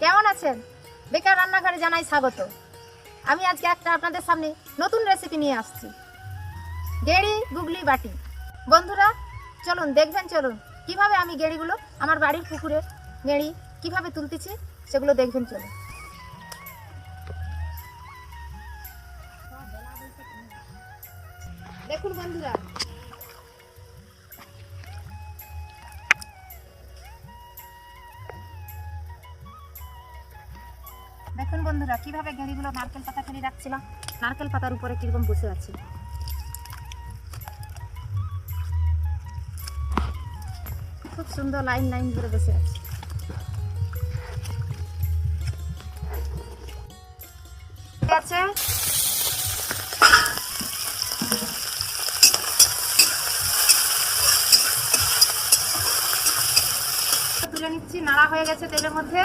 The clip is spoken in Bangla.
কেমন আছেন? বেকার রান্নাঘরে জানাই স্বাগত। আমি আজকে একটা আপনাদের সামনে নতুন রেসিপি নিয়ে আসছি। গেড়ি, গুগলি, বাটি। বন্ধুরা, চলুন, দেখবেন, চলুন, কীভাবে আমি গেড়িগুলো আমার বাড়ির পুকুরে গেড়ি কীভাবে তুলতেছি সেগুলো দেখবেন, চলুন। দেখুন, বন্ধুরা দেখুন বন্ধুরা, কীভাবে গেড়িগুলো নারকেল পাতা ফেলে রাখছিলাম? নারকেল পাতার উপরে কীরকম বসে আছে। খুব সুন্দর লাইন লাইন ধরে বসে আছে। আছে? তুলে নিচ্ছি, নাড়া হয়ে গেছে তেলের মধ্যে।